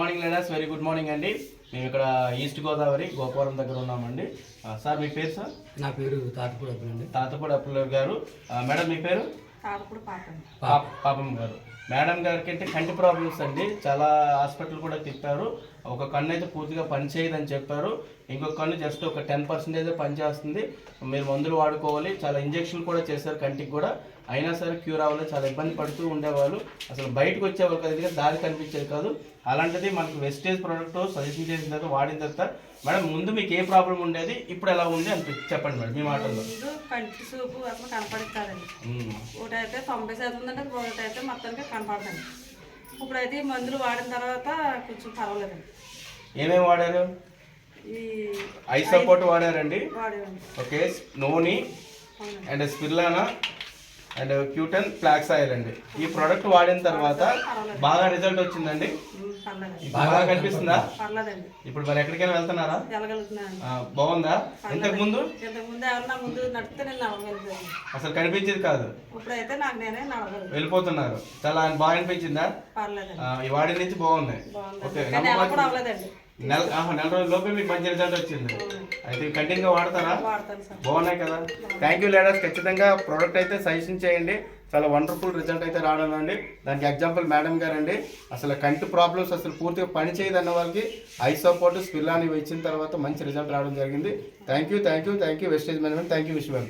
Morning leaders very good morning అండి. మేము ఇక్కడ ఈస్ట్ గోదావరి గోపురం దగ్గర ఉన్నామండి. సార్ మీ పేరు సార్? నా పేరు తాతపూడి అండి తాతపూడి అప్పులర్ గారు మేడం మీ పేరు? పాపం గారు. మేడం గారికి అంటే కంటి ప్రాబ్లమ్స్ అండి. చాలా హాస్పిటల్ కూడా తిప్పారు. ఒక కన్ను అయితే పూర్తిగా పనిచేయదని చెప్పారు. ఇంకొక కన్ను జస్ట్ ఒక టెన్ పర్సెంటేజ్ పనిచేస్తుంది. మీరు మందులు వాడుకోవాలి. చాలా ఇంజెక్షన్ కూడా చేశారు కంటికి కూడా. అయినా సరే క్యూర్ అవ్వలేదు. చాలా ఇబ్బంది పడుతూ ఉండేవాళ్ళు. అసలు బయటకు వచ్చేవాళ్ళు కదా. దారి కనిపించేది కాదు. అలాంటిది మనకు వెస్టేజ్ ప్రోడక్ట్ సజెషన్ చేసిన తర్వాత వాడిన తర్వాత మేడం ముందు మీకు ఏ ప్రాబ్లం ఉండేది? ఇప్పుడు ఎలా ఉంది అని చెప్పండి మేడం. మీ మాటల్లో. కంటి చూపు అసలు కనపడతాదండి ఉమ్. ఒకటైతే తొంభై శాతం ఉందంటే ఒకటైతే మొత్తానికి కనపడదండి. ఇప్పుడైతే ఈ మందులు వాడిన తర్వాత కొంచెం పర్వాలేదండి. ఏమేమి వాడారు? ఈ ఐ సపోర్ట్ వాడారండి? వాడేవండి okay noni and spirulina? And క్యూటన్ flax oil అండి. ఈ ప్రోడక్ట్ వాడిన తర్వాత బాగా రిజల్ట్ వచ్చిందండి. బాగా కనిపిస్తుందా? పర్లేదండి. ఇప్పుడు మరి ఎక్కడికైనా వెళ్తున్నారా? బాగుందా? ఇంతకు ముందు? అసలు కనిపించేది కాదు. ఇప్పుడైతే నాకు నేనే నడవగలుగుతాను వెళ్ళిపోతున్నారు. చాలా బాగా అనిపించిందా? ఈ వాడి నుంచి బాగుందండి. ఓకే నెల నెల రోజుల లోపే మీకు మంచి రిజల్ట్ వచ్చింది. అయితే కంటిన్యూగా వాడతారా? బాగున్నాయి కదా? థ్యాంక్ యూ లేడర్స్ ఖచ్చితంగా ప్రోడక్ట్ అయితే సజెషన్ చేయండి. చాలా వండర్ఫుల్ రిజల్ట్ అయితే రావడం అండి దానికి ఎగ్జాంపుల్ మేడం గారు అండి అసలు కంటి ప్రాబ్లమ్స్ అసలు పూర్తిగా పని చేయదు అన్న వాళ్ళకి ఐ సపోర్ట్ స్పిల్లాని ఇచ్చిన తర్వాత మంచి రిజల్ట్ రావడం జరిగింది. Thank you thank you thank you wastage management thank you విశ్వల్